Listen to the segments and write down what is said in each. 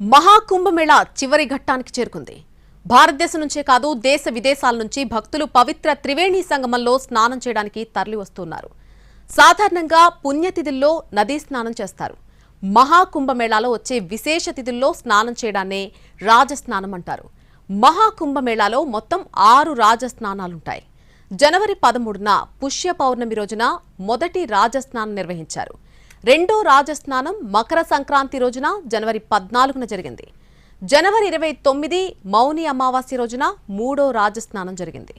మహాకుంభమేళా చివరి ఘట్టానికి చేరుకుంది. భారతదేశం నుంచే కాదు దేశ విదేశాల నుంచి భక్తులు పవిత్ర త్రివేణి సంగమంలో స్నానం చేయడానికి తరలి వస్తున్నారు సాధారణంగా పుణ్యతిథుల్లో నదీ స్నానం చేస్తారు. మహాకుంభమేళాలో వచ్చే విశేష తిథుల్లో స్నానం చేయడాన్నే రాజస్నానం అంటారు. మహాకుంభమేళాలో మొత్తం ఆరు రాజస్నానాలుంటాయి. జనవరి పదమూడున పుష్య పౌర్ణమి రోజున మొదటి రాజస్నానం నిర్వహించారు. రెండో రాజస్నానం మకర సంక్రాంతి రోజున జనవరి పద్నాలుగున జరిగింది. జనవరి ఇరవై తొమ్మిది మౌని అమావాస్య రోజున మూడో రాజస్నానం జరిగింది.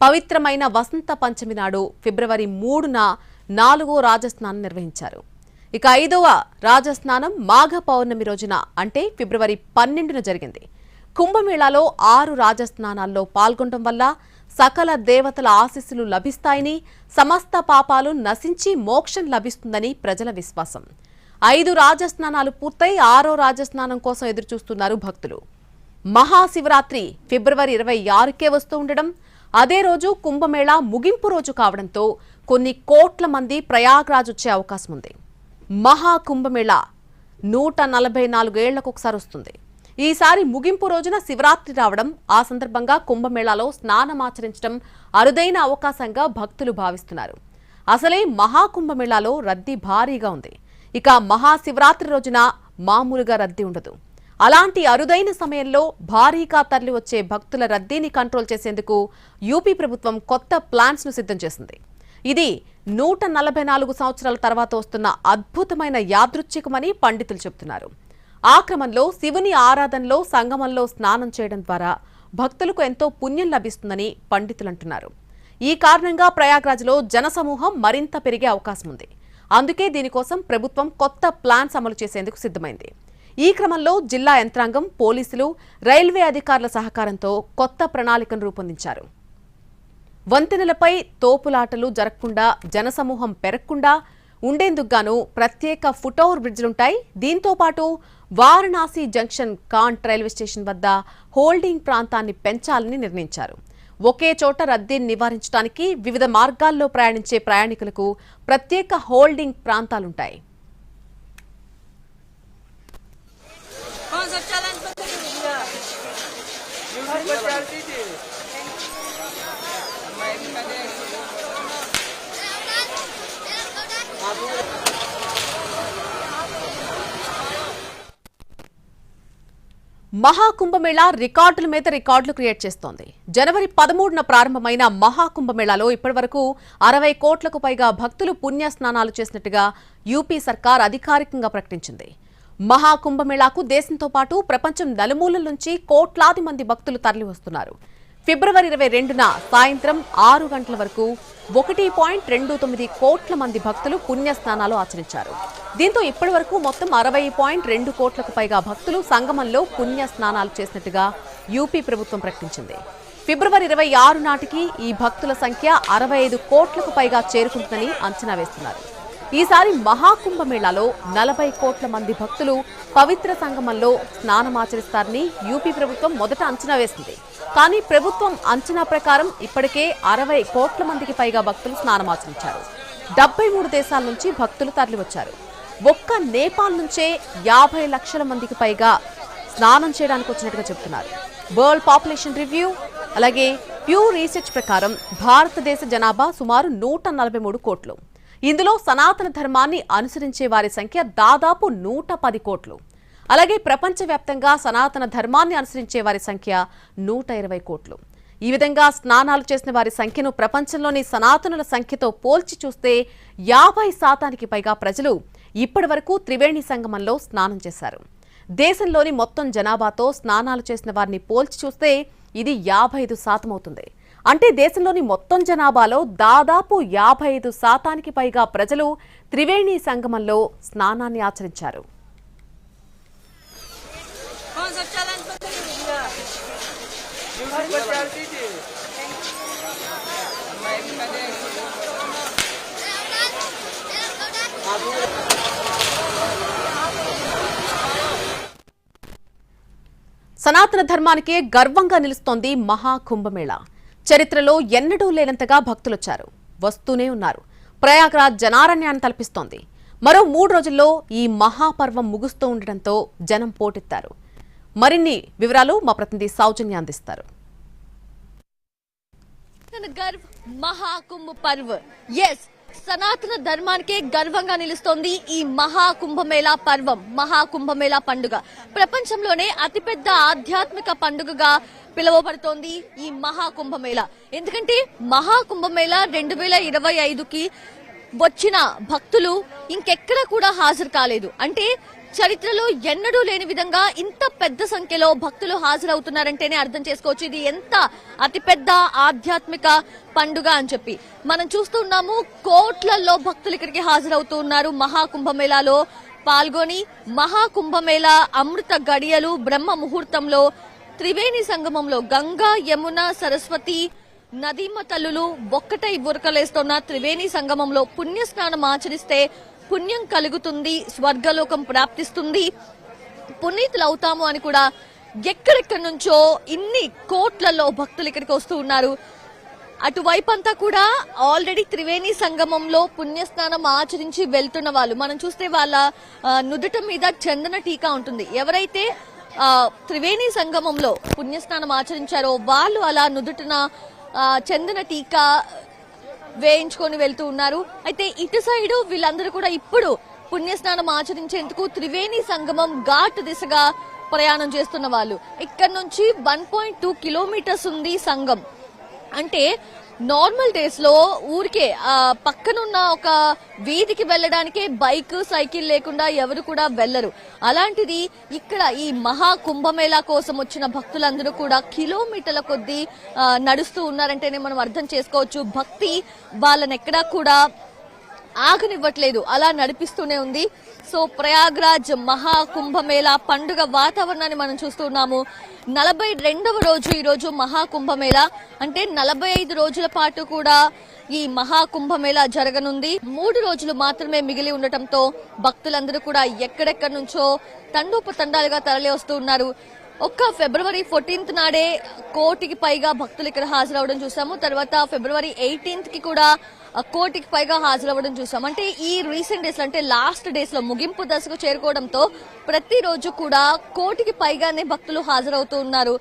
పవిత్రమైన వసంత పంచమి నాడు ఫిబ్రవరి మూడున నాలుగో రాజస్నానం నిర్వహించారు. ఇక ఐదవ రాజస్నానం మాఘ పౌర్ణమి రోజున అంటే ఫిబ్రవరి పన్నెండున జరిగింది. కుంభమేళాలో ఆరు రాజస్నానాల్లో పాల్గొనడం వల్ల సకల దేవతల ఆశీస్సులు లభిస్తాయని సమస్త పాపాలు నశించి మోక్షం లభిస్తుందని ప్రజల విశ్వాసం. ఐదు రాజస్నానాలు పూర్తయి ఆరో రాజస్నానం కోసం ఎదురుచూస్తున్నారు భక్తులు. మహాశివరాత్రి ఫిబ్రవరి ఇరవై ఆరుకే వస్తూ ఉండడం అదే రోజు కుంభమేళా ముగింపు రోజు కావడంతో కొన్ని కోట్ల మంది ప్రయాగ్రాజ్ వచ్చే అవకాశం ఉంది మహాకుంభమేళా నూట నలభై నాలుగేళ్ళకు ఒకసారి వస్తుంది. ఈసారి ముగింపు రోజున శివరాత్రి రావడం ఆ సందర్భంగా కుంభమేళాలో స్నానమాచరించడం అరుదైన అవకాశంగా భక్తులు భావిస్తున్నారు. అసలే మహాకుంభమేళాలో రద్దీ భారీగా ఉంది. ఇక మహాశివరాత్రి రోజున మామూలుగా రద్దీ ఉండదు. అలాంటి అరుదైన సమయంలో భారీగా తరలి వచ్చే భక్తుల రద్దీని కంట్రోల్ చేసేందుకు యూపీ ప్రభుత్వం కొత్త ప్లాన్స్ను సిద్ధం చేసింది. ఇది నూట నలభై నాలుగు సంవత్సరాల తర్వాత వస్తున్న అద్భుతమైన యాదృచ్ఛికమని పండితులు చెబుతున్నారు. ఆ క్రమంలో శివుని ఆరాధనలో సంగమంలో స్నానం చేయడం ద్వారా భక్తులకు ఎంతో పుణ్యం లభిస్తుందని పండితులు అంటున్నారు ఈ కారణంగా ప్రయాగ్రాజ్లో జనసమూహం మరింత పెరిగే అవకాశం ఉంది. అందుకే దీనికోసం ప్రభుత్వం కొత్త ప్లాన్స్ అమలు చేసేందుకు సిద్ధమైంది. ఈ క్రమంలో జిల్లా యంత్రాంగం పోలీసులు రైల్వే అధికారుల సహకారంతో కొత్త ప్రణాళికను రూపొందించారు. వంతెనలపై తోపులాటలు జరగకుండా జనసమూహం పెరగకుండా ఉండేందుకు గాను ప్రత్యేక ఫుటోవర్ బ్రిడ్జ్లుంటాయి. దీంతో పాటు Varanasi junction Cantt railway station వద్ద హోల్డింగ్ ప్రాంతాన్ని పెంచాలని నిర్ణయించారు. ఒకే చోట రద్దీని నివారించడానికి వివిధ మార్గాల్లో ప్రయాణించే ప్రయాణికులకు ప్రత్యేక హోల్డింగ్ ప్రాంతాలుంటాయి. మహాకుంభమేళా రికార్డుల మీద రికార్డులు క్రియేట్ చేస్తోంది. జనవరి పదమూడున ప్రారంభమైన మహాకుంభమేళాలో ఇప్పటివరకు అరవై కోట్లకు పైగా భక్తులు పుణ్య స్నానాలు చేసినట్టుగా యూపీ సర్కార్ అధికారికంగా ప్రకటించింది. మహాకుంభమేళాకు దేశంతో పాటు ప్రపంచం నలుమూలల నుంచి కోట్లాది మంది భక్తులు తరలివస్తున్నారు. ఫిబ్రవరి ఇరవై రెండున సాయంత్రం ఆరు గంటల వరకు ఒకటి పాయింట్ రెండు తొమ్మిది కోట్ల మంది భక్తులు పుణ్య స్నానాలు ఆచరించారు. దీంతో ఇప్పటి వరకు మొత్తం అరవై పాయింట్ రెండు కోట్లకు పైగా భక్తులు సంగమంలో పుణ్య స్నానాలు చేసినట్టుగా యూపీ ప్రభుత్వం ప్రకటించింది. ఫిబ్రవరి ఇరవై ఆరు నాటికి ఈ భక్తుల సంఖ్య అరవై ఐదు కోట్లకు పైగా చేరుకుంటుందని అంచనా వేస్తున్నారు. ఈసారి మహాకుంభమేళాలో నలభై కోట్ల మంది భక్తులు పవిత్ర సంగమంలో స్నానమాచరిస్తారని యూపీ ప్రభుత్వం మొదట అంచనా వేసింది. కానీ ప్రభుత్వం అంచనా ప్రకారం ఇప్పటికే అరవై కోట్ల మందికి పైగా భక్తులు స్నానమాచరించారు డెబ్బై మూడు దేశాల నుంచి భక్తులు తరలివచ్చారు. ఒక్క నేపాల్ నుంచే యాభై లక్షల మందికి పైగా స్నానం చేయడానికి వచ్చినట్టుగా చెబుతున్నారు. వరల్డ్ పాపులేషన్ రివ్యూ అలాగే ప్యూ రీసెర్చ్ ప్రకారం భారతదేశ జనాభా సుమారు నూట నలభై మూడు కోట్లు. ఇందులో సనాతన ధర్మాన్ని అనుసరించే వారి సంఖ్య దాదాపు నూట పది కోట్లు. అలాగే ప్రపంచవ్యాప్తంగా సనాతన ధర్మాన్ని అనుసరించే వారి సంఖ్య నూట ఇరవై కోట్లు. ఈ విధంగా స్నానాలు చేసిన వారి సంఖ్యను ప్రపంచంలోని సనాతనుల సంఖ్యతో పోల్చి చూస్తే యాభై శాతానికి పైగా ప్రజలు ఇప్పటి వరకు త్రివేణి సంగమంలో స్నానం చేశారు. దేశంలోని మొత్తం జనాభాతో స్నానాలు చేసిన వారిని పోల్చి చూస్తే ఇది యాభై ఐదు శాతం అవుతుంది. అంటే దేశంలోని మొత్తం జనాభాలో దాదాపు యాభై ఐదు శాతానికి పైగా ప్రజలు త్రివేణి సంగమంలో స్నానాన్ని ఆచరించారు. సనాతన ధర్మానికే గర్వంగా నిలుస్తోంది మహాకుంభమేళ. చరిత్రలో ఎన్నడూ లేనంతగా భక్తులొచ్చారు. వస్తూనే ఉన్నారు. ప్రయాగ్రాజ్ జనారణ్యాన్ని తలపిస్తోంది. మరో మూడు రోజుల్లో ఈ మహాపర్వం ముగుస్తూ ఉండడంతో జనం పోటెత్తారు. మరిన్ని వివరాలు మా ప్రతినిధి సౌజన్య అందిస్తారు. గర్వ్ మహాకుంభ పర్వ్. ఎస్ సనాతన ధర్మానికే గర్వంగా నిలుస్తోంది ఈ మహాకుంభమేళా పర్వం మహాకుంభమేళా పండుగ. ప్రపంచంలోనే అతిపెద్ద ఆధ్యాత్మిక పండుగగా పిలువబడుతోంది ఈ మహాకుంభమేళ. ఎందుకంటే మహాకుంభమేళ రెండు వేల ఇరవై ఐదుకి వచ్చిన భక్తులు ఇంకెక్కడ కూడా హాజరు కాలేదు. అంటే చరిత్రలో ఎన్నడూ లేని విధంగా ఇంత పెద్ద సంఖ్యలో భక్తులు హాజరవుతున్నారంటేనే అర్థం చేసుకోవచ్చు. ఇది ఎంత అతిపెద్ద ఆధ్యాత్మిక పండుగ అని చెప్పి. మనం చూస్తున్నాము కోట్లలో భక్తులు ఇక్కడికి హాజరవుతూ ఉన్నారు మహాకుంభమేళాలో పాల్గొని మహాకుంభమేళ అమృత గడియలు బ్రహ్మ ముహూర్తంలో త్రివేణి సంగమంలో గంగా యమున సరస్వతి నదీమ తల్లులు ఒక్కటై బురకలేస్తున్న త్రివేణి సంగమంలో పుణ్యస్నానం ఆచరిస్తే పుణ్యం కలుగుతుంది స్వర్గలోకం ప్రాప్తిస్తుంది. పునీతులు అవుతాము అని కూడా ఎక్కడెక్కడి నుంచో ఇన్ని కోట్లలో భక్తులు ఇక్కడికి వస్తూ ఉన్నారు. అటువైపు అంతా కూడా ఆల్రెడీ త్రివేణి సంగమంలో పుణ్యస్నానం ఆచరించి వెళ్తున్న వాళ్ళు. మనం చూస్తే వాళ్ళ నుదుట మీద చందన టీకా ఉంటుంది. ఎవరైతే త్రివేణి సంగమంలో పుణ్యస్నానం ఆచరించారో వాళ్ళు అలా నుదుటిన చందన టీకా వేయించుకొని వెళ్తూ ఉన్నారు. అయితే ఇటు సైడు వీళ్ళందరూ కూడా ఇప్పుడు పుణ్యస్నానం ఆచరించేందుకు త్రివేణి సంగమం ఘాట్ దిశగా ప్రయాణం చేస్తున్న వాళ్ళు. ఇక్కడ నుంచి వన్ పాయింట్ టూ కిలోమీటర్స్ ఉంది సంగం అంటే నార్మల్ డేస్లో ఊరికే పక్కనున్న ఒక వీధికి వెళ్ళడానికే బైక్ సైకిల్ లేకుండా ఎవరు కూడా వెళ్ళరు. అలాంటిది ఇక్కడ ఈ మహా కుంభమేళా కోసం వచ్చిన భక్తులందరూ కూడా కిలోమీటర్ల కొద్దీ నడుస్తూ ఉన్నారంటేనే మనం అర్థం చేసుకోవచ్చు. భక్తి వాళ్ళని ఎక్కడా కూడా ఆగనివ్వట్లేదు. అలా నడిపిస్తూనే ఉంది. సో ప్రయాగ్రాజ్ మహా కుంభమేళా పండుగ వాతావరణాన్ని మనం చూస్తున్నాము. నలభై రెండవ రోజు ఈరోజు మహాకుంభమేళా. మహా అంటే నలభై ఐదు రోజుల పాటు కూడా ఈ మహాకుంభమేళా జరగనుంది. మూడు రోజులు మాత్రమే మిగిలి ఉండటంతో భక్తులందరూ కూడా ఎక్కడెక్కడి నుంచో తండోపతండాలుగా తరలి వస్తూ ఉన్నారు. ఒక్క ఫిబ్రవరి ఫోర్టీన్త్ నాడే కోటికి పైగా భక్తులు ఇక్కడ హాజరవడం చూసాము. తర్వాత ఫిబ్రవరి ఎయిటీన్త్కి కూడా కోటికి పైగా హాజరవ్వడం చూసాం. అంటే ఈ రీసెంట్ డేస్ అంటే లాస్ట్ డేస్లో ముగింపు దశకు చేరుకోవడంతో ప్రతిరోజు కూడా కోటికి పైగానే భక్తులు హాజరవుతూ ఉన్నారు.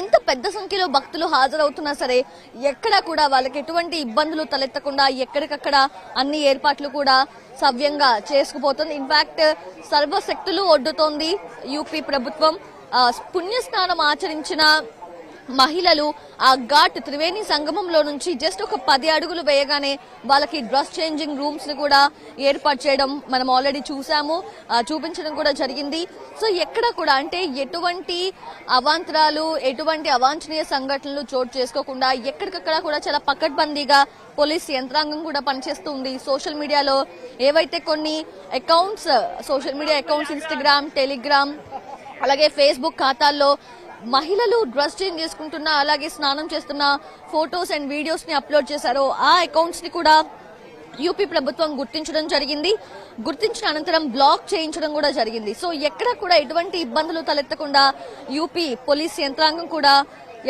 ఇంత పెద్ద సంఖ్యలో భక్తులు హాజరవుతున్నా సరే ఎక్కడ కూడా వాళ్ళకి ఎటువంటి ఇబ్బందులు తలెత్తకుండా ఎక్కడికక్కడ అన్ని ఏర్పాట్లు కూడా సవ్యంగా చేసుకుపోతుంది. ఇన్ఫాక్ట్ సర్వశక్తులు ఒడ్డుతోంది యూపీ ప్రభుత్వం. పుణ్యస్నానం ఆచరించిన మహిళలు ఆ ఘాట్ త్రివేణి సంగమంలో నుంచి జస్ట్ ఒక పది అడుగులు వేయగానే వాళ్ళకి డ్రెస్ చేంజింగ్ రూమ్స్ని కూడా ఏర్పాటు చేయడం మనం ఆల్రెడీ చూసాము. చూపించడం కూడా జరిగింది. సో ఎక్కడ కూడా అంటే ఎటువంటి అవాంతరాలు ఎటువంటి అవాంఛనీయ సంఘటనలు చోటు చేసుకోకుండా ఎక్కడికక్కడ కూడా చాలా పకడ్బందీగా పోలీస్ యంత్రాంగం కూడా పనిచేస్తుంది. సోషల్ మీడియాలో ఏవైతే కొన్ని accounts social media accounts Instagram Telegram అలాగే ఫేస్బుక్ ఖాతాల్లో మహిళలు డ్రెస్ చేంజ్ చేసుకుంటున్న అలాగే స్నానం చేస్తున్న ఫొటోస్ అండ్ వీడియోస్ని అప్లోడ్ చేశారో ఆ అకౌంట్స్ని కూడా యూపీ ప్రభుత్వం గుర్తించడం జరిగింది. గుర్తించిన అనంతరం బ్లాక్ చేయించడం కూడా జరిగింది. సో ఎక్కడ కూడా ఎటువంటి ఇబ్బందులు తలెత్తకుండా యూపీ పోలీస్ యంత్రాంగం కూడా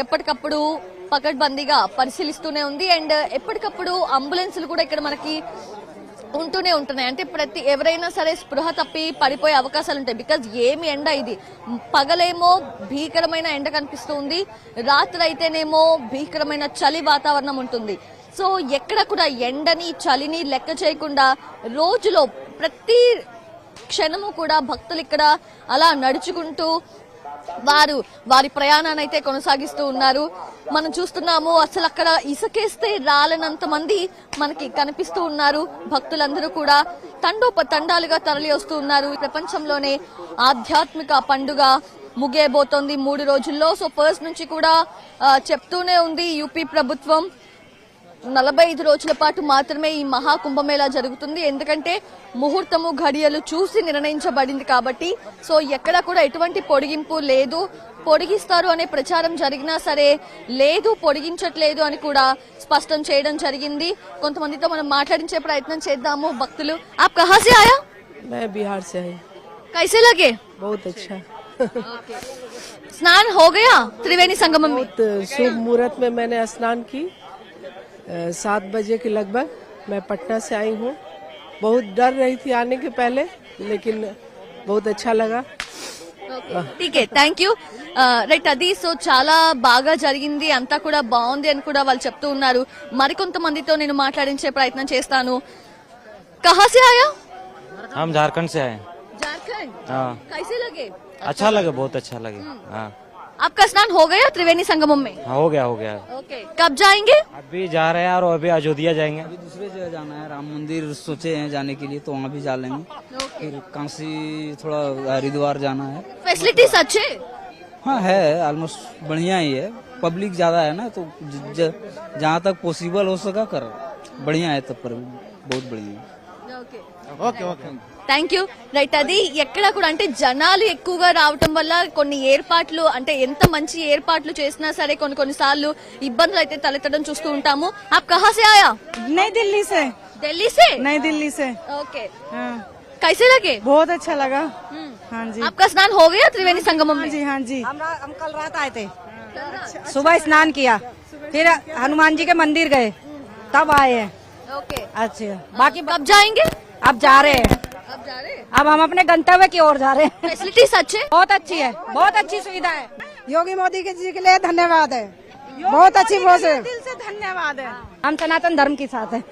ఎప్పటికప్పుడు పకడ్బందీగా పరిశీలిస్తూనే ఉంది. అండ్ ఎప్పటికప్పుడు అంబులెన్సులు కూడా ఇక్కడ మనకి ఉంటూనే ఉంటున్నాయి. అంటే ప్రతి ఎవరైనా సరే స్పృహ తప్పి పడిపోయే అవకాశాలు ఉంటాయి. బికాజ్ ఏమి ఎండ ఇది. పగలేమో భీకరమైన ఎండ కనిపిస్తుంది. రాత్రి అయితేనేమో భీకరమైన చలి వాతావరణం ఉంటుంది. సో ఎక్కడ కూడా ఎండని చలిని లెక్క చేయకుండా రోజులో ప్రతి క్షణము కూడా భక్తులు ఇక్కడ అలా నడుచుకుంటూ వారు వారి ప్రయాణాన్ని అయితే కొనసాగిస్తూ ఉన్నారు. మనం చూస్తున్నాము అసలు అక్కడ ఇసుకేస్తే రాలనంత మంది మనకి కనిపిస్తూ ఉన్నారు. భక్తులందరూ కూడా తండోప తండాలుగా తరలి వస్తూ ఉన్నారు ప్రపంచంలోనే ఆధ్యాత్మిక పండుగ ముగియబోతోంది మూడు రోజుల్లో. సో ఫస్ట్ నుంచి కూడా చెప్తూనే ఉంది యూపీ ప్రభుత్వం. నలభై ఐదు రోజుల పాటు మాత్రమే ఈ మహా కుంభమేళా జరుగుతుంది ఎందుకంటే ముహూర్తము ఘడియలు చూసి నిర్ణయించబడింది కాబట్టి సో ఎక్కడ కూడా ఎటువంటి పొడిగింపు లేదు పొడిగిస్తారు అనే ప్రచారం జరిగినా సరే లేదు పొడిగించట్లేదు అని కూడా స్పష్టం చేయడం జరిగింది కొంతమందితో మనం మాట్లాడించే ప్రయత్నం చేద్దాము భక్తులు ఆప్ కహా సే ఆయా मैं बिहार से आई कैसे लगे बहुत अच्छा स्नान हो गया त्रिवेणी संगमम में बहुत शुभ मुहूर्त में मैंने स्नान की अ, सात बजे के लगभग मैं पटना से आई हूँ बहुत डर रही थी आने के पहले लेकिन बहुत अच्छा लगा టీకే థ్యాంక్ యూ రైట్ అది సో చాలా బాగా జరిగింది అంతా కూడా బాగుంది అని కూడా వాళ్ళు చెప్తూ ఉన్నారు మరికొంతమందితో నేను మాట్లాడించే ప్రయత్నం చేస్తాను కహాసే ఆయా हम झारखंड से आए झारखंड हाँ कैसे लगे अच्छा लगे बहुत अच्छा लगे हाँ आपका स्नान हो गया त्रिवेणी संगमम में? हाँ, हो गया हो गया। ओके कब जाएँगे? अभी जा रहे हैं और अभी अयोध्या जाएँगे। अभी दूसरे जगह जाना है राम मंदिर सोचे हैं जाने के लिए तो वहाँ भी जा लेंगे। फिर काशी थोड़ा हरिद्वार जाना है। फैसिलिटीज़ अच्छे? हाँ है ऑलमोस्ट बढ़िया ही है। पब्लिक ज़्यादा है ना तो जहाँ तक पॉसिबल हो सका कर। बढ़िया है तब पर बहुत बढ़िया है। థ్యాంక్ యూ రైట్ అది ఎక్కడ కూడా అంటే జనాలు ఎక్కువగా రావటం వల్ల కొన్ని ఏర్పాట్లు అంటే ఎంత మంచి ఏర్పాట్లు చేసినా సరే కొన్ని కొన్ని సార్లు ఇబ్బందులు అయితే తలెత్తడం చూస్తూ ఉంటాము ఆప్ కహాసే ఆయా नई दिल्ली से ఢిల్లీ సే नई दिल्ली से ओके हाँ, कैसे लगे बहुत अच्छा लगा हाँ जी आपका स्नान हो गया त्रिवेणी संगमम हाँ में जी हाँ जी हम रा- हम कल रात आए थे सुबह स्नान किया फिर हनुमान जी के मंदिर गए तब आए हैं ओके अच्छा बाकी कब जाएंगे अब जा रहे हैं अब जा रहे हैं अब हम अपने गंतव्य की ओर जा रहे हैं फैसिलिटीज अच्छे बहुत अच्छी है बहुत अच्छी सुविधा है योगी मोदी के जी के लिए धन्यवाद है बहुत अच्छी बहुत दिल से धन्यवाद है हम सनातन धर्म के साथ हैं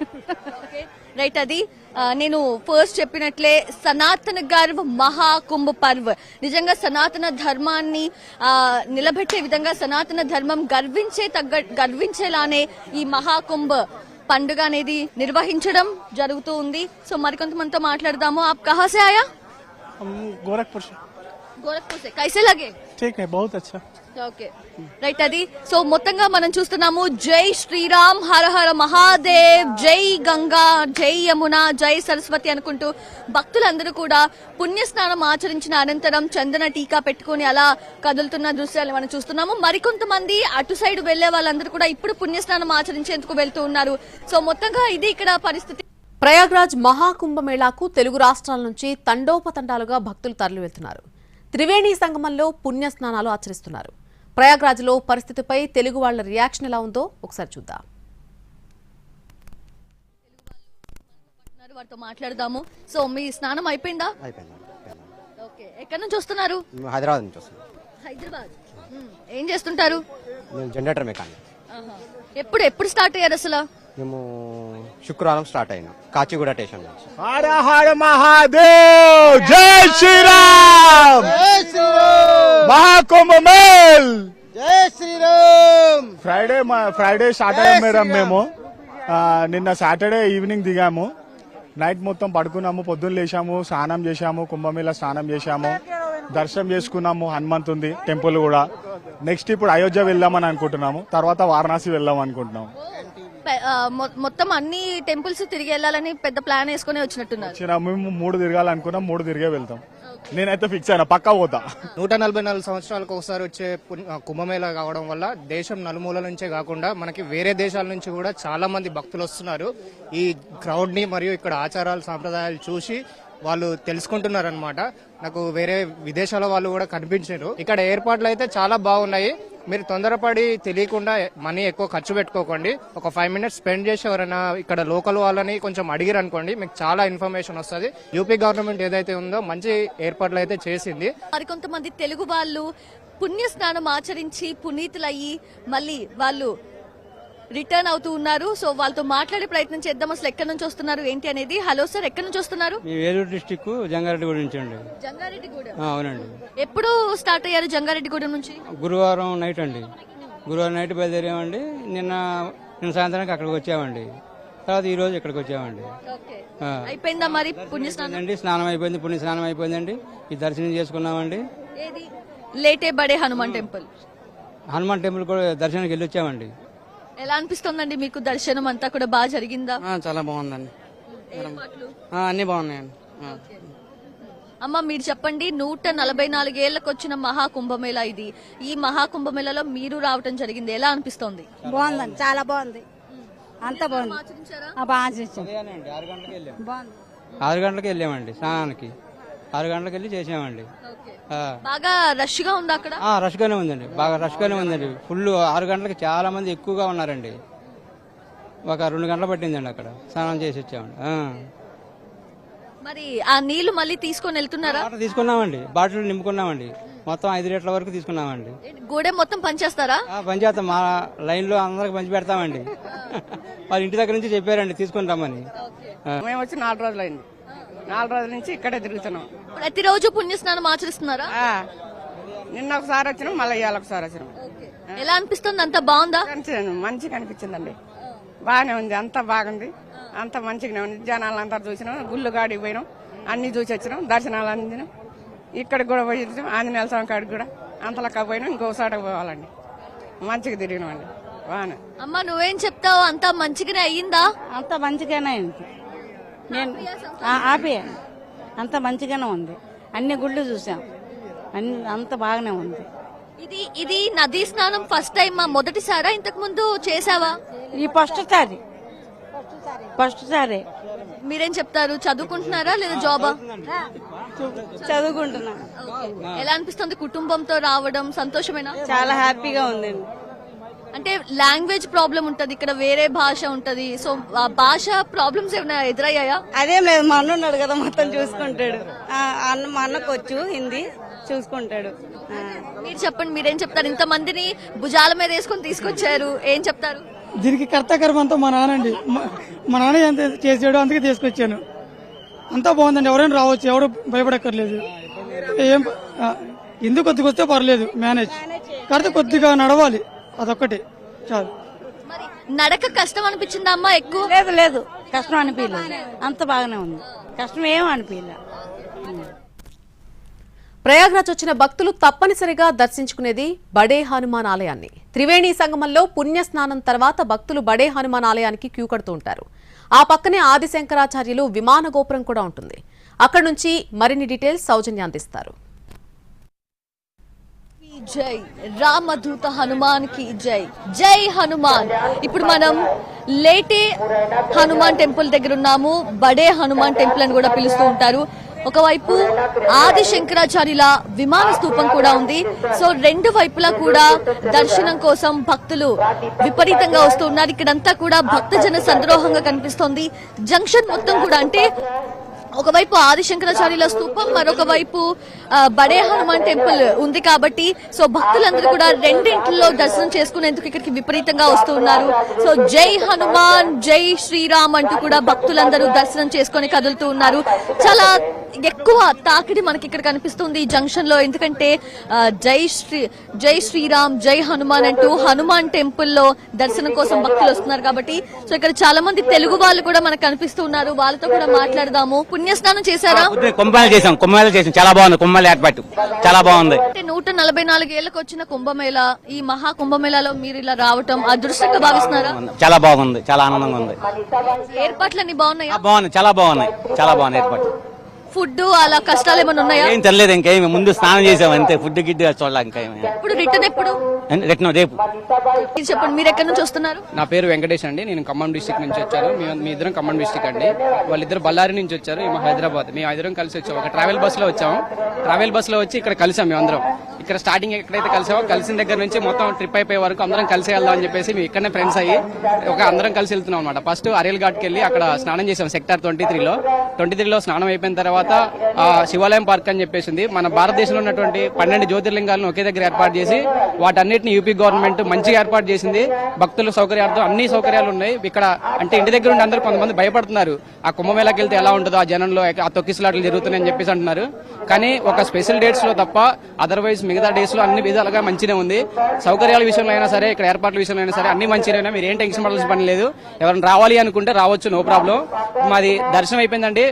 రైట్ అది ఆ, నేను ఫస్ట్ చెప్పినట్లే సనాతన గర్వ్ మహా కుంభ పర్వ్ నిజంగా సనాతన ధర్మాన్ని ఆ, నిలబెట్టే విధంగా సనాతన ధర్మం గర్వించే తగ్గ గర్వించేలానే ఈ మహాకుంభ పండుగ అనేది నిర్వహించడం జరుగుతూ ఉంది సో మరికొంతమందితో మాట్లాడదాము ఆప్ కహాసే ఆయా हम गोरखपुर से గోరఖ్పూర్ సే కైసే లగే ठीक है बहुत अच्छा ఓకే రైట్ అది సో మొత్తంగా మనం చూస్తున్నాము జై శ్రీరామ్ హర హర మహాదేవ్ జై గంగా జై యమున జై సరస్వతి అనుకుంటూ భక్తులందరూ కూడా పుణ్యస్నానం ఆచరించిన అనంతరం చందన టీకా పెట్టుకుని అలా కదులుతున్న దృశ్యాలు మనం చూస్తున్నాము. మరికొంతమంది అటు సైడ్ వెళ్ళే వాళ్ళందరూ కూడా ఇప్పుడు పుణ్యస్నానం ఆచరించేందుకు వెళ్తూ ఉన్నారు. సో మొత్తంగా ఇది ఇక్కడ పరిస్థితి. ప్రయాగ్రాజ్ మహాకుంభమేళాకు తెలుగు రాష్ట్రాల నుంచి తండోపతండాలుగా భక్తులు తరలి వెళ్తున్నారు త్రివేణి సంగమంలో పుణ్య స్నానాలు ఆచరిస్తున్నారు. ప్రయాగ్రాజ్లో పరిస్థితిపై తెలుగు వాళ్ళ రియాక్షన్ ఎలా ఉందో ఒకసారి చూద్దాం. వారితో మాట్లాడదాము. సో మీ స్నానం అయిపోయిందా? అయిపోయింది ఓకే ఎక్కడి నుంచి వస్తున్నారు? హైదరాబాద్ నుంచి వస్తున్నాం. హైదరాబాద్. ఏం చేస్తుంటారు? Generator mechanic. ఎప్పుడు ఎప్పుడు స్టార్ట్ అయ్యారు అసలు? మేము శుక్రవారం స్టార్ట్ అయినాం. కాచిగూడ స్టేషన్ నుంచి. హర హర మహాదేవ్! జై శ్రీరామ్! మహాకుంభ మేల్! జై శ్రీరామ్! ఫ్రైడే ఫ్రైడే స్టార్ట్ అయ్యాం మేము. నిన్న సాటర్డే ఈవినింగ్ దిగాము. నైట్ మొత్తం పడుకున్నాము పొద్దున్న లేచాము స్నానం చేశాము కుంభమేళ స్నానం చేశాము. దర్శనం చేసుకున్నాము హనుమంతుంది టెంపుల్ కూడా. నెక్స్ట్ ఇప్పుడు అయోధ్య వెళ్దామని అనుకుంటున్నాము తర్వాత వారణాసి వెళ్దాం అనుకుంటున్నాము. పె- ఆ, మొ- మొత్తం అన్ని టెంపుల్స్ తిరిగి వెళ్ళాలని పెద్ద ప్లాన్ వేసుకుని వచ్చినట్టున్నారు. వచ్చిన మేము మూడు తిరగాలనుకున్నాం మూడు తిరిగే వెళ్తాం. నేనైతే ఫిక్స్ అయినా పక్కా పోతా. నూట నలభై నాలుగు సంవత్సరాలకు ఒకసారి వచ్చే పుణ్య- కుంభమేళా కావడం వల్ల దేశం నలుమూల నుంచే కాకుండా మనకి వేరే దేశాల నుంచి కూడా చాలా మంది భక్తులు వస్తున్నారు. ఈ క్రౌడ్ని మరియు ఇక్కడ ఆచారాలు సాంప్రదాయాలు చూసి వాళ్ళు తెలుసుకుంటున్నారు అనమాట నాకు వేరే విదేశాల వాళ్ళు కూడా కనిపించారు ఇక్కడ ఏర్పాట్లు అయితే చాలా బాగున్నాయి. మీరు తొందరపడి తెలియకుండా మనీ ఎక్కువ ఖర్చు పెట్టుకోకండి. ఒక ఫైవ్ మినిట్స్ స్పెండ్ చేసి ఎవరైనా ఇక్కడ లోకల్ వాళ్ళని కొంచెం అడిగిరు అనుకోండి మీకు చాలా ఇన్ఫర్మేషన్ వస్తుంది. యూపీ గవర్నమెంట్ ఏదైతే ఉందో మంచి ఏర్పాట్లు అయితే చేసింది. మరికొంతమంది తెలుగు వాళ్ళు పుణ్య స్నానం ఆచరించి పునీతులయ్యి మళ్ళీ వాళ్ళు రిటర్న్ అవుతూ ఉన్నారు. సో వాళ్ళతో మాట్లాడే ప్రయత్నం చేద్దాం. అసలు ఎక్కడి నుంచి వస్తున్నారు? ఏంటి అనేది? హలో సార్ ఎక్కడి నుంచి వస్తున్నారు? ఏలూరు డిస్టిక్ జంగారెడ్డిగూడ నుంచి అండి. జంగారెడ్డిగూడెం. అవునండి. ఎప్పుడు స్టార్ట్ అయ్యారు జంగారెడ్డిగూడెం నుంచి? గురువారం నైట్ అండి. గురువారం నైట్ బయలుదేరామండి. నిన్న నిన్న సాయంత్రానికి అక్కడికి వచ్చామండి. తర్వాత ఈ రోజు ఇక్కడికి వచ్చామండి. అయిపోయిందా మరి పుణ్య స్నానం? అండి స్నానం అయిపోయింది పుణ్య స్నానం అయిపోయిందండి. ఈ దర్శనం చేసుకున్నామండి. లేటే బడే హనుమాన్ టెంపుల్. హనుమాన్ టెంపుల్ కూడా దర్శనానికి వెళ్ళి వచ్చామండి ఎలా అనిపిస్తోందండి మీకు దర్శనం అంతా కూడా? బాగా జరిగిందా? ఆ, చాలా బాగుందండి. ఏర్పాట్లు? ఆ, అన్ని బాగున్నాయండి. ఆ. అమ్మ మీరు చెప్పండి నూట నలభై నాలుగేళ్ళకు వచ్చిన మహాకుంభమేళ ఇది. ఈ మహాకుంభమేళలో మీరు రావటం జరిగింది. ఎలా అనిపిస్తోంది? బాగుందండి చాలా బాగుంది. అంత బాగుంది. ఆచరించారా? ఆ, బాగా బాగుంది. ఆరు గంటలకు వెళ్ళామండి స్నానానికి. ఆరు గంటలకు వెళ్ళి చేసామండి ఆ. బాగా రష్గా ఉంది అక్కడ? ఆ, రష్గానే ఉందండి. బాగా రష్గానే ఉందండి. ఫుల్ ఆరు గంటలకి చాలా మంది ఎక్కువగా ఉన్నారండి. ఒక రెండు గంటలు పట్టిందండి అక్కడ. స్నానం చేసి వచ్చామండి ఆ. మరి ఆ నీళ్ళు మళ్ళీ తీసుకొని వెళ్తున్నారా? వాటర్ తీసుకున్నామండి. బాటిల్ నింపుకున్నామండి. మొత్తం ఐదు లీటర్ల వరకు తీసుకున్నామండి. గూడెం మొత్తం పనిచేస్తారా? ఆ, పని చేస్తాం మా లైన్లో అందరికి పంచి పెడతామండి. వాళ్ళ ఇంటి దగ్గర నుంచి చెప్పారండి తీసుకుని రమ్మని. మేము వచ్చి నాలుగు రోజులైంది. నాలుగు రోజుల నుంచి ఇక్కడే తిరుగుతున్నాం. ప్రతిరోజు పుణ్యస్నానం ఆచరిస్తున్నారా? నిన్న ఒకసారి వచ్చినాం మళ్ళీ ఇవాళ ఒకసారి వచ్చినాం. ఎలా అనిపిస్తుంది? అంత బాగుందా? మంచిగా అనిపించిందండి. బాగానే ఉంది అంతా బాగుంది. అంత మంచిగానే ఉంది. జనాలు అంతా చూసినాం గుళ్ళు గాడికి పోయినాం అన్ని చూసి వచ్చినాం దర్శనాలు అందినాం. ఇక్కడ కూడా పోయి వచ్చినాం ఆంజనేయ స్వామి కాడికి కూడా. అంతలక్క పోయినాం ఇంకోసారి పోవాలండి. మంచిగా తిరిగినామండి బాగానే. అమ్మా నువ్వేం చెప్తావు? అంతా మంచిగానే అయ్యిందా? అంత మంచిగానే ఉంది నేను ఆపే. అంత మంచిగానే ఉంది. అన్ని గుళ్ళు చూసాం. అన్ని అంత బాగానే ఉంది. ఇది ఇది నదీ స్నానం ఫస్ట్ టైం మా మొదటిసారా? ఇంతకు ముందు చేసావా ఈ ఫస్ట్ సారి. ఫస్ట్ సారి. మీరేం చెప్తారు? చదువుకుంటున్నారా లేదా జాబా? చదువుకుంటున్నా. ఎలా అనిపిస్తుంది కుటుంబంతో రావడం? సంతోషమేనా? చాలా హ్యాపీగా ఉందండి. అంటే లాంగ్వేజ్ ప్రాబ్లం ఉంటది ఇక్కడ వేరే భాష ఉంటది. సో ఆ భాష ప్రాబ్లమ్స్ ఏమైనా ఎదురయ్యాయా? అదేం లేదు మా అన్న ఉన్నాడు కదా మొత్తం చూసుకుంటాడు. ఆ, అన్న మా అన్నకు వచ్చు హిందీ చూసుకుంటాడు. ఆ. మీరు చెప్పండి మీరేం చెప్తారు? ఇంత మందిని భుజాల మీద వేసుకొని తీసుకొచ్చారు ఏం చెప్తారు? దీనికి కర్తకరం అంతా మా నాన్నండి. మా- మా నాన్న ఎంత చేసాడో అందుకే తీసుకొచ్చాను. అంతా బాగుందండి ఎవరైనా రావచ్చు ఎవరు భయపడక్కర్లేదు. ఏం ఆ, ఎందుకు కొద్దిగా వస్తే పర్లేదు మేనేజ్. కాకపోతే కొద్దిగా నడవాలి. అదొక్కటి. చాలు. మరి నడక కష్టం అనిపించిందా అమ్మా ఎక్కువ? లేదు లేదు. కష్టం అనిపించలేదు. అంత బాగానే ఉంది. కష్టం ఏం అనిపించలే. ప్రయాగ్రాజ్ వచ్చిన భక్తులు తప్పనిసరిగా దర్శించుకునేది బడే హనుమాన్ ఆలయాన్ని. త్రివేణి సంగమంలో పుణ్య స్నానం తర్వాత భక్తులు బడే హనుమాన్ ఆలయానికి క్యూ కడుతూ ఉంటారు. ఆ పక్కనే ఆదిశంకరాచార్యులు విమాన గోపురం కూడా ఉంటుంది. అక్కడి నుంచి మరిన్ని డీటెయిల్స్ సౌజన్య అందిస్తారు. జై. రామదూత హనుమాన్కి జై. జై హనుమాన్. ఇప్పుడు మనం లేటే హనుమాన్ టెంపుల్ దగ్గర ఉన్నాము. బడే హనుమాన్ టెంపుల్ అని కూడా పిలుస్తూ ఉంటారు. ఒకవైపు ఆది శంకరాచార్యుల విమాన స్తూపం కూడా ఉంది. సో రెండు వైపులా కూడా దర్శనం కోసం భక్తులు విపరీతంగా వస్తూ ఉన్నారు. ఇక్కడంతా కూడా భక్తజన సంద్రోహంగా కనిపిస్తోంది. జంక్షన్ మొత్తం కూడా అంటే ఒకవైపు ఆదిశంకరాచార్యుల స్థూపం మరొక వైపు బడే హనుమాన్ టెంపుల్ ఉంది కాబట్టి సో భక్తులందరూ కూడా రెండింటిలో దర్శనం చేసుకునేందుకు ఇక్కడికి విపరీతంగా వస్తున్నారు సో జై హనుమాన్ జై శ్రీరామ్ అంటూ కూడా భక్తులందరూ దర్శనం చేసుకొని కదులుతూ ఉన్నారు. చాలా ఎక్కువ తాకిడి మనకి ఇక్కడ కనిపిస్తుంది ఈ జంక్షన్లో ఎందుకంటే జై శ్రీ జై శ్రీరామ్ జై హనుమాన్ అంటూ హనుమాన్ టెంపుల్లో దర్శనం కోసం భక్తులు వస్తున్నారు కాబట్టి సో ఇక్కడ చాలా మంది తెలుగు వాళ్ళు కూడా మనకు కనిపిస్తూ ఉన్నారు. వాళ్ళతో కూడా మాట్లాడదాము. పుణ్యస్నానం చేశారా? కుంభమేళ చేసాం కుంభమేళ చేసాం చాలా బాగుంది కుంభమేళ ఏర్పాటు. చాలా బాగుంది. అంటే నూట నలభై నాలుగేళ్ళకు వచ్చిన కుంభమేళ ఈ మహా కుంభమేళలో మీరు ఇలా రావటం అదృష్టంగా భావిస్తున్నారా? చాలా బాగుంది చాలా ఆనందంగా ఉంది. ఏర్పాట్లన్నీ బాగున్నాయా? బాగుంది చాలా బాగున్నాయి చాలా బాగుంది ఏర్పాటు ఫుడ్ అలా కష్టాలు ఏమైనా ఉన్నాయా? ఏం తెలియదు ఇంకేమి ముందు స్నానం చేసాం అంతే. ఫుడ్ గిడ్డు చూడాలి ఇప్పుడు రిటర్న్ ఎప్పుడు? రిటర్న్ రేపు. చెప్పండి మీరు ఎక్కడి నుంచి వస్తున్నారు? నా పేరు వెంకటేష్ అండి నేను ఖమ్మం డిస్టిక్ నుంచి వచ్చాను. మీ- ఇద్దరం ఖమ్మం డిస్టిక్ అండి. వాళ్ళిద్దరు బళ్ళారి నుంచి వచ్చారు మేము హైదరాబాద్. మేము ఐదుగురం కలిసి వచ్చాము ఒక ట్రావెల్ బస్లో వచ్చాము ట్రావెల్ బస్లో వచ్చి ఇక్కడ కలిసాం మేము అందరం. ఇక్కడ స్టార్టింగ్ ఎక్కడైతే కలిసామో కలిసిన దగ్గర నుంచి మొత్తం ట్రిప్ అయిపోయే వరకు అందరం కలిసి వెళ్దాం అని చెప్పేసి మేము ఇక్కడనే ఫ్రెండ్స్ అయ్యి ఒక అందరం కలిసి వెళ్తున్నాం అనమాట ఫస్ట్ అరియల్ ఘాట్కి వెళ్ళి అక్కడ స్నానం చేసాం సెక్టార్ ట్వంటీ త్రీలో. ట్వంటీ త్రీలో స్నానం అయిపోయిన తర్వాత తర్వాత శివాలయం పార్క్ అని చెప్పేసింది. మన భారతదేశంలో ఉన్నటువంటి పన్నెండు జ్యోతిర్లింగాలను ఒకే దగ్గర ఏర్పాటు చేసి వాటన్నిటిని యూపీ గవర్నమెంట్ మంచిగా ఏర్పాటు చేసింది. భక్తుల సౌకర్యార్థం అన్ని సౌకర్యాలు ఉన్నాయి. ఇక్కడ అంటే ఇంటి దగ్గర ఉండి అందరూ కొంతమంది భయపడుతున్నారు. ఆ కుంభమేళకి వెళ్తే ఎలా ఉంటుందో ఆ జనంలో ఆ తొక్కిసలాట్లు జరుగుతున్నాయని చెప్పేసి అంటున్నారు. కానీ ఒక స్పెషల్ డేట్స్లో తప్ప అదర్వైజ్ మిగతా డేస్లో అన్ని విధాలుగా మంచిగా ఉంది. సౌకర్యాల విషయంలో అయినా సరే ఇక్కడ ఏర్పాట్ల విషయంలో అయినా సరే అన్ని మంచిగా మీరు ఏం టెన్షన్ పడాల్సిన పని లేదు. ఎవరైనా రావాలి అనుకుంటే రావచ్చు నో ప్రాబ్లం. మాది దర్శనం అయిపోయిందండి.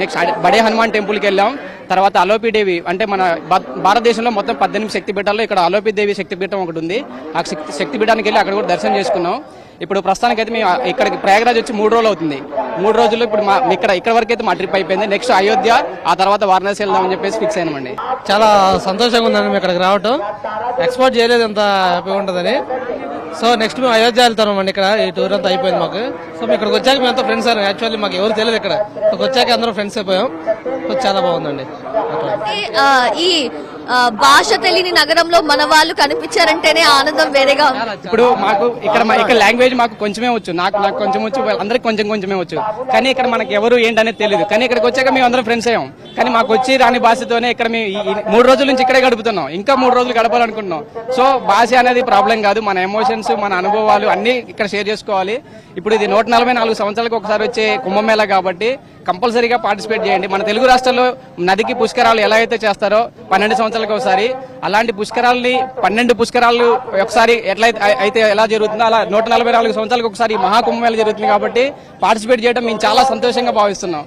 నెక్స్ట్ బడే హనుమాన్ టెంపుల్కి వెళ్ళాం. తర్వాత అలోపి దేవి అంటే మన భారతదేశంలో మొత్తం పద్దెనిమిది శక్తిపీఠాల్లో ఇక్కడ అలోపి దేవి శక్తిపీఠం ఒకటి ఉంది. ఆ శక్తి శక్తిపీఠానికి వెళ్ళి అక్కడ కూడా దర్శనం చేసుకున్నాం. ఇప్పుడు ప్రస్తుతానికి అయితే మేము ఇక్కడికి ప్రయాగరాజ్ వచ్చి మూడు రోజులు అవుతుంది. మూడు రోజులు ఇప్పుడు మా ఇక్కడ ఇక్కడ వరకు అయితే మా ట్రిప్ అయిపోయింది. నెక్స్ట్ అయోధ్య ఆ తర్వాత వారణాసి వెళ్దామని చెప్పేసి ఫిక్స్ అయినామండి. చాలా సంతోషంగా ఉందండి మేము ఇక్కడికి రావటం. ఎక్స్పోర్ట్ చేయలేదు ఎంత హ్యాపీగా ఉంటుందని. సో నెక్స్ట్ మేము అయోధ్య వెళ్తాం అండి ఇక్కడ. ఈ టూర్ అంతా అయిపోయింది మాకు. సో మేము ఇక్కడికి వచ్చాక మేము అంతా ఫ్రెండ్స్ అయ్యాం. యాక్చువల్లీ మాకు ఎవరు తెలియదు ఇక్కడ. ఇక్కడికి వచ్చాక అందరం ఫ్రెండ్స్ అయిపోయాం. సో చాలా బాగుందండి. అట్లా అంటే, ఆ, ఈ ఆ, భాష తెలియని నగరంలో మన వాళ్ళు కనిపించారంటేనే ఆనందం వేరేగా ఉంది. ఇప్పుడు మాకు ఇక్కడ మా- ఇక్కడ లాంగ్వేజ్ మాకు కొంచెమే వచ్చు. నాకు నాకు కొంచెం వచ్చు. అందరికి కొంచెం కొంచెమే వచ్చు. కానీ ఇక్కడ మనకి ఎవరు ఏంటనేది తెలియదు కానీ ఇక్కడికి వచ్చాక మేము అందరం ఫ్రెండ్స్ అయ్యాం. కానీ మాకు వచ్చి రాని భాషతోనే ఇక్కడ మేము ఈ- ఈ మూడు రోజుల నుంచి ఇక్కడే గడుపుతున్నాం. ఇంకా మూడు రోజులు గడపాలనుకుంటున్నాం. సో భాష అనేది ప్రాబ్లం కాదు. మన ఎమోషన్స్ మన అనుభవాలు అన్ని ఇక్కడ షేర్ చేసుకోవాలి. ఇప్పుడు ఇది నూట నలభై నాలుగు సంవత్సరాలకు ఒకసారి వచ్చే కుంభమేళ కాబట్టి కంపల్సరీగా పార్టిసిపేట్ చేయండి. మన తెలుగు రాష్ట్రాల్లో నదికి పుష్కరాలు ఎలా అయితే చేస్తారో పన్నెండు సంవత్సరాలకు ఒకసారి అలాంటి పుష్కరాలని పన్నెండు పుష్కరాలు ఒకసారి ఎట్లయితే అయితే ఎలా జరుగుతుందో అలా నూట నలభై నాలుగు సంవత్సరాలకు ఒకసారి ఈ మహాకుంభమేళ జరుగుతుంది కాబట్టి పార్టిసిపేట్ చేయడం మేము చాలా సంతోషంగా భావిస్తున్నాం.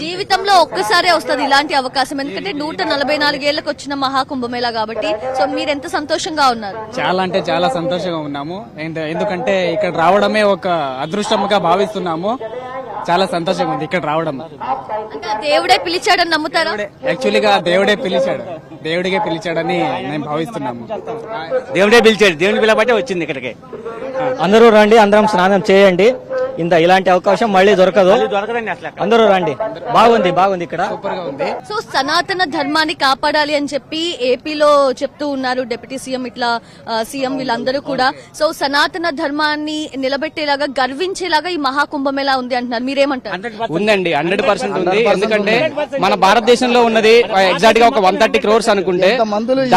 జీవితంలో ఒక్కసారే వస్తుంది ఇలాంటి అవకాశం. ఎందుకంటే నూట నలభై నాలుగేళ్ళకు వచ్చిన మహాకుంభమేళా కాబట్టి సో మీరు ఎంత సంతోషంగా ఉన్నారు? చాలా అంటే చాలా సంతోషంగా ఉన్నాము. అండ్ ఎందుకంటే ఇక్కడ రావడమే ఒక అదృష్టంగా భావిస్తున్నాము. చాలా సంతోషంగా ఉంది ఇక్కడ రావడం. అంటే దేవుడే పిలిచాడని నమ్ముతారా? యాక్చువల్గా దేవుడే పిలిచాడు. దేవుడిగే పిలిచాడని మేము భావిస్తున్నాము. దేవుడే పిలిచాడు. దేవుని పిలబట్టే వచ్చింది ఇక్కడికి. అందరూ రండి అందరం స్నానం చేయండి. ఇంత ఇలాంటి అవకాశం మళ్ళీ దొరకదు. అందరూ రండి. బాగుంది బాగుంది ఇక్కడ. సూపర్గా ఉంది. సో సనాతన ధర్మాన్ని కాపాడాలి అని చెప్పి ఏపీలో చెప్తూ ఉన్నారు డిప్యూటీ సీఎం ఇట్లా సీఎం వీళ్ళందరూ కూడా. సో సనాతన ధర్మాన్ని నిలబెట్టేలాగా గర్వించేలాగా ఈ మహాకుంభమేళా ఉంది అంటున్నారు. మీరేమంటారు? ఉందండి హండ్రెడ్ పర్సెంట్ ఉంది. ఎందుకంటే మన భారతదేశంలో ఉన్నది ఎగ్జాక్ట్గా ఒక వన్ థర్టీ క్రోర్స్ అనుకుంటే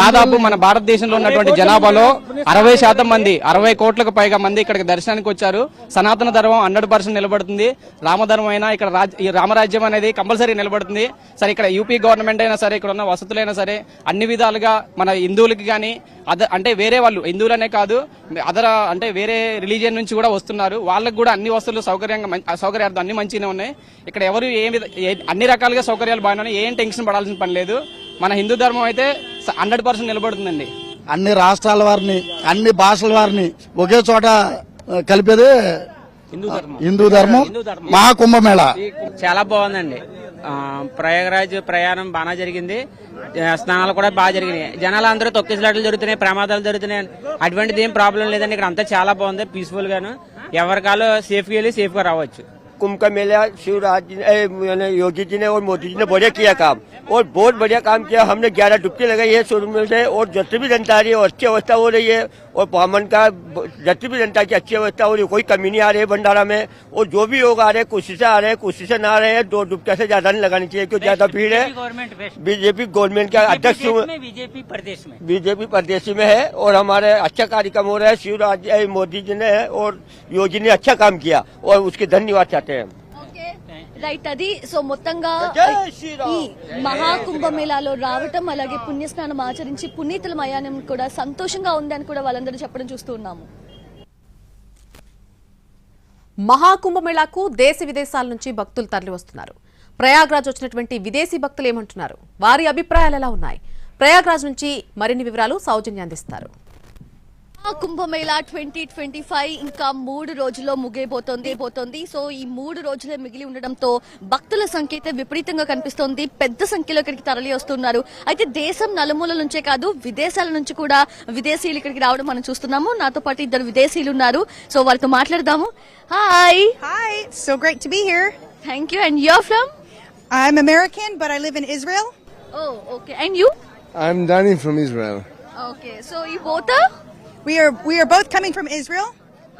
దాదాపు మన భారతదేశంలో ఉన్నటువంటి జనాభాలో అరవై శాతం మంది అరవై కోట్లకు పైగా మంది ఇక్కడికి దర్శనానికి వచ్చారు. సనాతన ధర్మం హండ్రెడ్ పర్సెంట్ నిలబడుతుంది. రామధర్మం అయినా ఇక్కడ రాజ్- ఈ రామరాజ్యం అనేది కంపల్సరీ నిలబడుతుంది. సరే ఇక్కడ యూపీ గవర్నమెంట్ అయినా సరే ఇక్కడ ఉన్న వసతులైనా సరే అన్ని విధాలుగా మన హిందువులకి కానీ అద అంటే వేరే వాళ్ళు హిందువులనే కాదు అదర్ అంటే వేరే రిలీజియన్ నుంచి కూడా వస్తున్నారు. వాళ్ళకి కూడా అన్ని వస్తువులు సౌకర్యంగా సౌకర్యార్థం అన్ని మంచిగానే ఉన్నాయి. ఇక్కడ ఎవరు ఏ ఏ- అన్ని రకాలుగా సౌకర్యాలు బాగానే ఉన్నాయి. ఏం టెన్షన్ పడాల్సిన పని లేదు. మన హిందూ ధర్మం అయితే హండ్రెడ్ పర్సెంట్ నిలబడుతుందండి. అన్ని రాష్ట్రాల వారిని అన్ని భాషల వారిని ఒకే చోట కలిపేది హిందూ ధర్మం మహాకుంభమేళ చాలా బాగుందండి ఆ, ప్రయాగరాజ్ ప్రయాణం బాగా జరిగింది ఆ, స్నానాలు కూడా బాగా జరిగినాయి జనాలు అందరూ తొక్కిసలాటలు జరుగుతున్నాయి ప్రమాదాలు జరుగుతున్నాయి అటువంటిది ఏం ప్రాబ్లం లేదండి ఇక్కడ అంతా చాలా బాగుంది పీస్ఫుల్ గాను ఎవరికాలో సేఫ్ గా వెళ్ళి సేఫ్ గా రావచ్చు कुंभ का मेला शिवराज जी ए, यानी योगी जी ने और मोदी जी ने बढ़िया किया काम और बहुत बढ़िया काम किया। हमने ग्यारह डुबकी लगाई है शुरू से और जितनी भी जनता आ रही है और अच्छी अवस्था हो रही है। और ब्राह्मण का जितनी भी जनता की अच्छी अवस्था हो रही है। कोई कमी नहीं आ रही है भंडारा में। और जो भी लोग आ रहे हैं कुर्सी से आ रहे हैं कुर्सी से ना आ रहे हैं दो डुबकिया से ज़्यादा नहीं लगानी चाहिए क्योंकि ज़्यादा भीड़ है। बीजेपी गवर्नमेंट का अध्यक्ष बीजेपी प्रदेश में। बीजेपी प्रदेशी में है और हमारे अच्छा कार्यक्रम हो रहा है। शिवराज मोदी जी ने और योगी ने अच्छा काम किया और उसके धन्यवाद चाहते हैं రైట్ అది. సో మొత్తంగా జై శ్రీరామ్. ఈ మహాకుంభమేళాలో రావటం అలాగే పుణ్యస్నానం ఆచరించి పునీతుల మయానం కూడా సంతోషంగా ఉందని కూడా వాళ్ళందరూ చెప్పడం చూస్తూ ఉన్నాము. మహాకుంభమేళాకు దేశ విదేశాల నుంచి భక్తులు తరలివస్తున్నారు. ప్రయాగ్రాజ్ వచ్చినటువంటి విదేశీ భక్తులు ఏమంటున్నారు? వారి అభిప్రాయాలు ఎలా ఉన్నాయి? ప్రయాగ్రాజ్ నుంచి మరిన్ని వివరాలు సౌజన్య అందిస్తారు. కుంభమేళా ట్వంటీ ట్వంటీ ఫైవ్ ఇంకా మూడు రోజుల్లో ముగిపోతుంది పోతుంది. సో ఈ మూడు రోజులే మిగిలి ఉండడంతో భక్తుల సంఖ్య అయితే విపరీతంగా కనిపిస్తోంది. పెద్ద సంఖ్యలో ఇక్కడికి తరలి వస్తున్నారు. అయితే దేశం నలుమూల నుంచే కాదు విదేశాల నుంచి కూడా విదేశీయులు ఇక్కడికి రావడం మనం చూస్తున్నాము. నాతో పాటు ఇద్దరు విదేశీయులు ఉన్నారు. సో వాళ్ళతో మాట్లాడదాము. Hi Hi, so great to be here. Thank you and you're from I'm American, but I live in Israel. Oh okay and you I'm Danny from Israel. Okay so ఈ both We are we are both coming from Israel.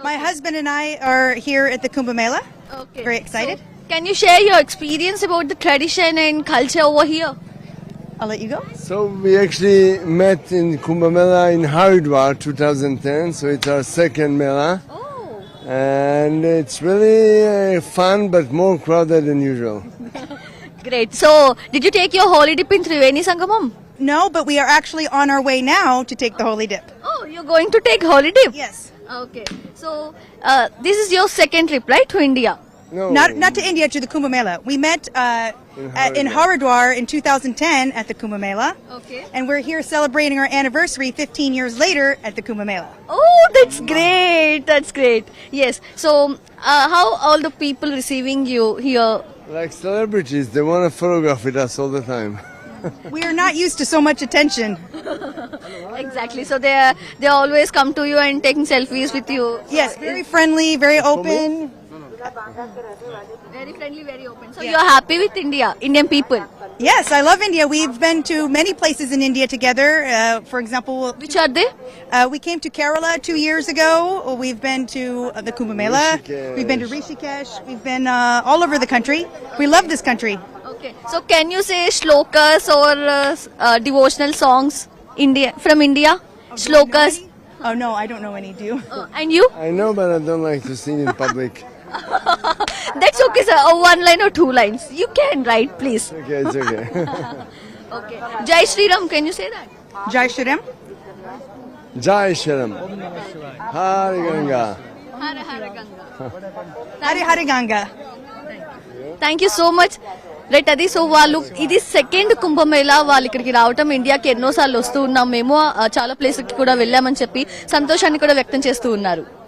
My husband and I are here at the Kumbh Mela. Okay. Very excited. Can you share your experience about the tradition and culture over here? I'll let you go. So we actually met in Kumbh Mela in Haridwar 2010, so it's our second Mela. Oh. And it's really uh, fun but more crowded than usual. Great. So, did you take your holiday dip in Triveni Sangamam? No, but we are actually on our way now to take the holy dip. Oh, you're going to take holy dip? Yes. Okay. So, uh, this is your second trip, right, to India? No, Not not to India to the Kumbh Mela. We met uh, at, in Haridwar in 2010 at the Kumbh Mela. Okay. And we're here celebrating our anniversary 15 years later at the Kumbh Mela. Oh, that's great. That's great. Yes. So, uh, how all the people receiving you here? like celebrities, they want to photograph with us all the time. We are not used to so much attention. Exactly. So they are, they always come to you and taking selfies with you. Yes, very friendly, very open. Very friendly, very open. So you're happy with India, Indian people. Yes, I love India. We've been to many places in India together. Uh, for example, Which are they? uh, we came to Kerala two years ago. We've been to uh, the Kumbh Mela. We've been to Rishikesh. We've been uh, all over the country. We love this country. Okay. So can you say shlokas or uh, uh, devotional songs India from India? shlokas. Oh no, I don't know any. Do you? Uh, and you? I know, but I don't like to sing in public. That's okay, sir. Oh, one line or two lines. You can write, please. Okay, it's okay. okay. Jai Shri Ram. Can you say that? Jai Shri Ram. Jai Shri Ram. Hare Ganga. Hare Hare Ganga. Hare Hare Ganga. Thank you so much. Right అది so వాళ్ళు ఇది second Kumbh Mela వాళ్ళు ఇక్కడికి రావటం. ఇండియాకి ఎన్నోసార్లు వస్తూ ఉన్నాం. మేము చాలా చాలా కి కూడా వెళ్ళామని చెప్పి సంతోషాన్ని కూడా వ్యక్తం చేస్తూ ఉన్నారు.